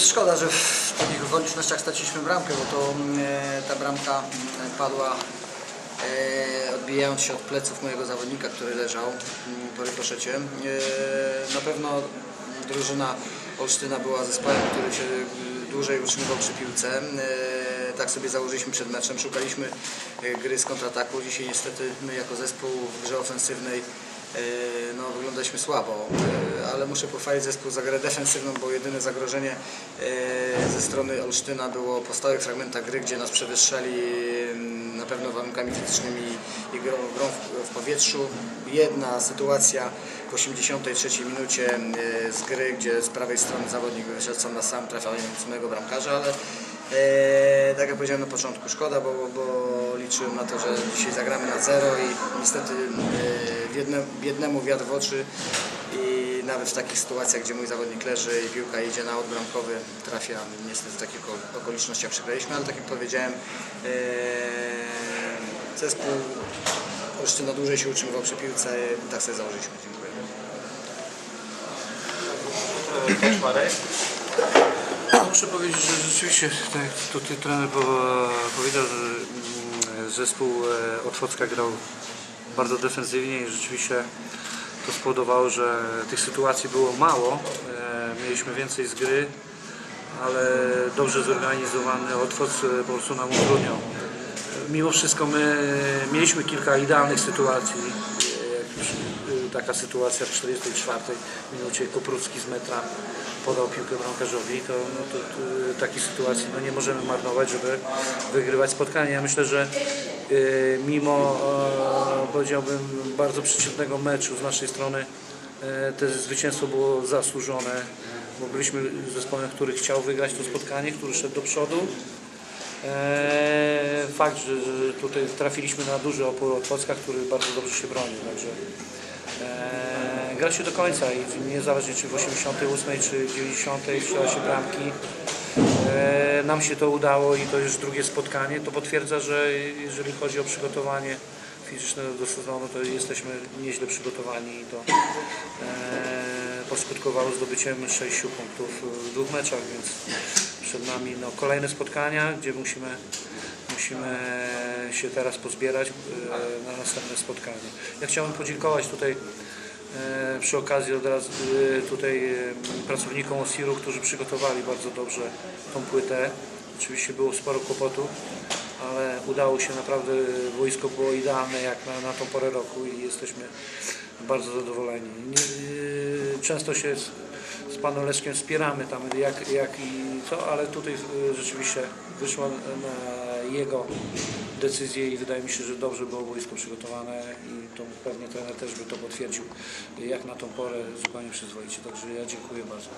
szkoda, że w takich okolicznościach straciliśmy bramkę, bo to mm, e, ta bramka mm, padła e, odbijając się od pleców mojego zawodnika, który leżał mm, po rykoszecie. E, na pewno drużyna Olsztyna była zespołem, który się dłużej utrzymywał przy piłce. Tak sobie założyliśmy przed meczem, szukaliśmy gry z kontrataku. Dzisiaj niestety my jako zespół w grze ofensywnej no, wyglądaliśmy słabo, e, ale muszę pochwalić zespół za grę defensywną, bo jedyne zagrożenie e, ze strony Olsztyna było po stałych fragmentach gry, gdzie nas przewyższali mm, na pewno warunkami fizycznymi i grą, w, powietrzu. Jedna sytuacja w 83 minucie e, z gry, gdzie z prawej strony zawodnik wyszedł sam na sam, trafiając mojego bramkarza, ale e, tak jak powiedziałem na początku, szkoda, bo, bo liczyłem na to, że dzisiaj zagramy na zero i niestety e, biedne, biednemu wiatr w oczy i nawet w takich sytuacjach, gdzie mój zawodnik leży i piłka idzie na odbramkowy, trafia. Niestety w takich oko- okolicznościach przegraliśmy, ale tak jak powiedziałem, e, zespół Olsztyna dłużej się utrzymywał przy piłce tak sobie założyliśmy. Dziękuję. Muszę powiedzieć, że rzeczywiście, tak jak tutaj trener po- powiedział, że mm, zespół e, Otwocka grał bardzo defensywnie i rzeczywiście to spowodowało, że tych sytuacji było mało. E, Mieliśmy więcej z gry, ale dobrze zorganizowany Otwoc e, po prostu nam utrudniał. Mimo wszystko my mieliśmy kilka idealnych sytuacji. E, e, Taka sytuacja w 44 minucie Koprucki z metra podał piłkę bramkarzowi, to, no to, to takiej sytuacji no nie możemy marnować, żeby wygrywać spotkanie. Ja myślę, że e, mimo e, powiedziałbym bardzo przeciwnego meczu z naszej strony e, to zwycięstwo było zasłużone, bo byliśmy zespołem, który chciał wygrać to spotkanie, który szedł do przodu. Eee, fakt, że, że tutaj trafiliśmy na duży opór od Polska, który bardzo dobrze się bronił, także eee, gra się do końca i niezależnie czy w 88 czy 90 strzela się bramki. Eee, nam się to udało i to już drugie spotkanie, to potwierdza, że jeżeli chodzi o przygotowanie fizyczne do sezonu, to jesteśmy nieźle przygotowani i to eee, poskutkowało zdobyciem 6 punktów w dwóch meczach, więc przed nami no, kolejne spotkania, gdzie musimy, musimy się teraz pozbierać e, na następne spotkanie. Ja chciałbym podziękować tutaj e, przy okazji od razu e, tutaj pracownikom OSIR-u, którzy przygotowali bardzo dobrze tą płytę. Oczywiście było sporo kłopotów, ale udało się naprawdę, wojsko było idealne jak na, na tą porę roku i jesteśmy bardzo zadowoleni. Często się z, z panem Leszkiem wspieramy tam jak, jak i co, ale tutaj rzeczywiście wyszło na jego decyzję i wydaje mi się, że dobrze było wojsko przygotowane i to pewnie trener też by to potwierdził jak na tą porę zupełnie przyzwoicie. Także ja dziękuję bardzo.